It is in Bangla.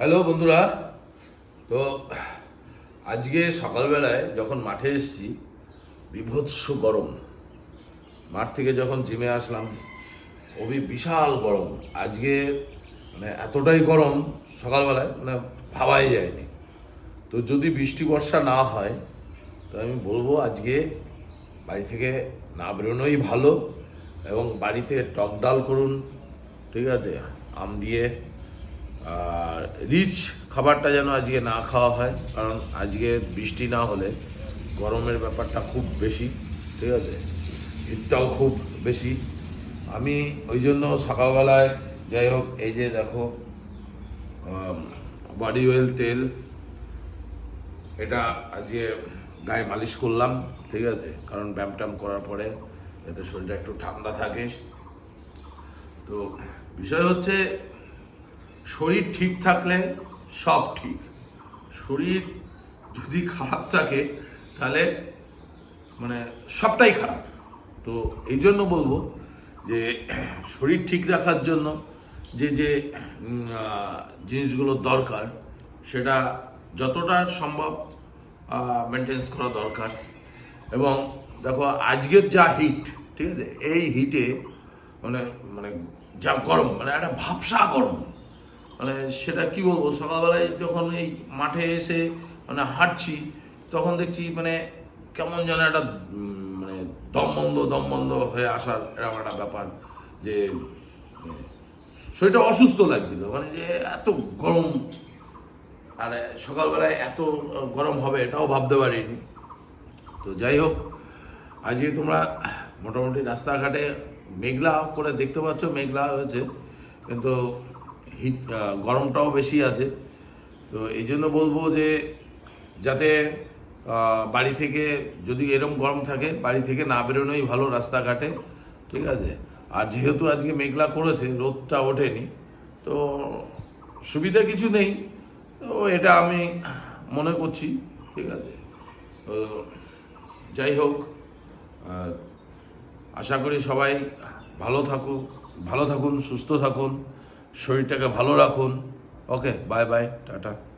হ্যালো বন্ধুরা। তো আজকে সকালবেলায় যখন মাঠে এসেছি, বিভৎস গরম। মাঠ থেকে যখন জিমে আসলাম, খুবই বিশাল গরম। আজকে মানে এতটাই গরম সকালবেলায় মানে ভাবাই যায়নি। তো যদি বৃষ্টি বর্ষা না হয়, তো আমি বলব আজকে বাড়ি থেকে না বেরোনোই ভালো এবং বাড়িতে টক ডাল করুন, ঠিক আছে? আম দিয়ে আর রিচ খাবারটা যেন আজকে না খাওয়া হয়, কারণ আজকে বৃষ্টি না হলে গরমের ব্যাপারটা খুব বেশি, ঠিক আছে? শীতটাও খুব বেশি। আমি ওই জন্য সকালবেলায় যাই হোক, এই যে দেখো বডি অয়েল তেল, এটা আজকে গায়ে মালিশ করলাম, ঠিক আছে? কারণ ব্যায়াম করার পরে যাতে শরীরটা একটু ঠান্ডা থাকে। তো বিষয় হচ্ছে শরীর ঠিক থাকলে সব ঠিক। শরীর যদি খারাপ থাকে, তাহলে মানে সবটাই খারাপ। তো এই জন্য বলব যে, শরীর ঠিক রাখার জন্য যে যে জিনিসগুলো দরকার, সেটা যতটা সম্ভব মেনটেন্স করা দরকার। এবং দেখো, আজকের যা হিট ঠিক আছে? এই হিটে মানে মানে যা গরম মানে একটা ভাবসা গরম। মানে সেটা কি বলব? সকালবেলায় যখন এই মাঠে এসে মানে হাঁটছি তখন দেখছি মানে কেমন যেন একটা মানে দম বন্ধ দম বন্ধ হয়ে আসার এরকম একটা ব্যাপার যে উম, শরীরটা অসুস্থ লাগছিল। মানে যে এত গরম আর সকালবেলায় এত গরম হবে এটাও ভাবতে পারিনি। তো যাই হোক আজকে তোমরা মোটামুটি রাস্তাঘাটে মেঘলা করে দেখতে পাচ্ছ মেঘলা হয়েছে। কিন্তু হিট গরমটাও বেশি আছে। তো এই জন্য বলব যে, যাতে বাড়ি থেকে যদি এরম গরম থাকে, বাড়ি থেকে না বেরোনোই ভালো রাস্তাঘাটে, ঠিক আছে? আর যেহেতু আজকে মেঘলা করেছে, রোদটা ওঠেনি, তো সুবিধা কিছু নেই। তো এটা আমি মনে করছি, ঠিক আছে? তো যাই হোক আশা করি সবাই ভালো থাকুক, ভালো থাকুন, সুস্থ থাকুন। শরীরটাকে ভালো রাখুন। Okay bye bye tata.